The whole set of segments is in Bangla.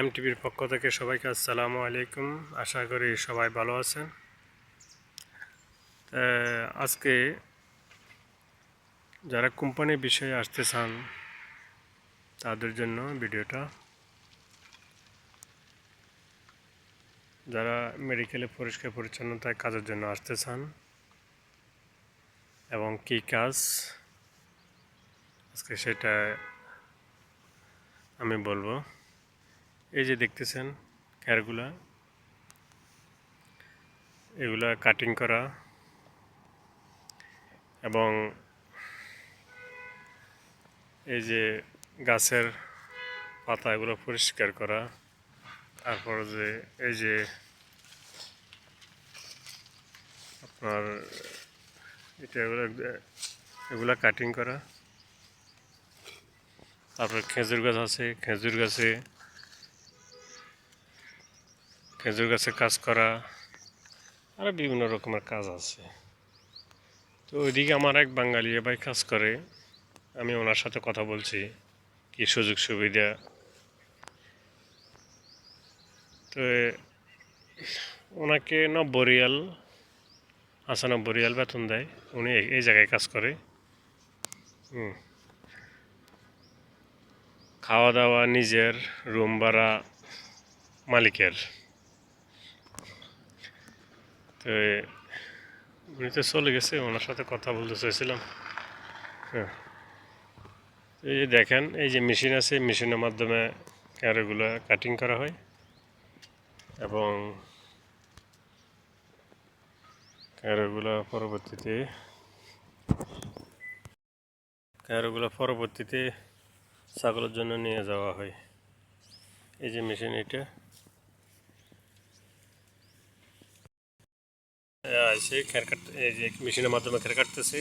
এম টিভির পক্ষ থেকে সবাইকে আসসালামু আলাইকুম। আশা করি সবাই ভালো আছেন। আজকে যারা কোম্পানির বিষয়ে আসতে চান, তাদের জন্য ভিডিওটা। যারা মেডিকেলে পরিষ্কার পরিচ্ছন্নতায় কাজের জন্য আসতে চান, এবং কী কাজ, আজকে সেটা আমি বলব। এই যে দেখতেছেন খেরগুলা, এগুলা কাটিং করা এবং এই যে গাছের পাতা এগুলো পরিষ্কার করা, তারপর যে এই যে আপনার এটা এগুলো, এগুলা কাটিং করা, তারপর খেজুর গাছ আছে, খেজুর গাছে খেজুর গাছে কাজ করা আরও বিভিন্ন রকমের কাজ আছে। তো ওইদিকে আমার এক বাঙালি ভাই কাজ করে, আমি ওনার সাথে কথা বলছি, কি সুযোগ সুবিধা। তো ওনাকে নব্বই রিয়াল আসানব্বই রিয়াল বেতন দেয়, উনি এই- এই জায়গায় কাজ করে। হুম। খাওয়া দাওয়া নিজের, রুম ভাড়া মালিকের। তো উনি তো চলে গেছে, ওনার সাথে কথা বলতে চাইছিলাম। হ্যাঁ। এই যে দেখেন, এই যে মেশিন আছে, মেশিনের মাধ্যমে ক্যারেগুলো কাটিং করা হয়। এবং ক্যারেগুলো পরবর্তীতে ক্যারেগুলো পরবর্তীতে ছাগলের জন্য নিয়ে যাওয়া হয়। এই যে মেশিন এটা। আছে খের কাট এই যে মেশিনের মাধ্যমে খের কাটতেছে।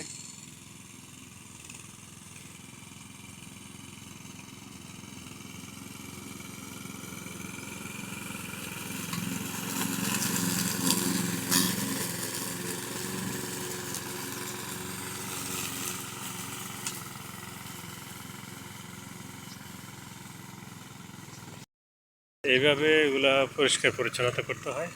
এইভাবে এগুলা পরিষ্কার পরিচ্ছন্নতা করতে হয়।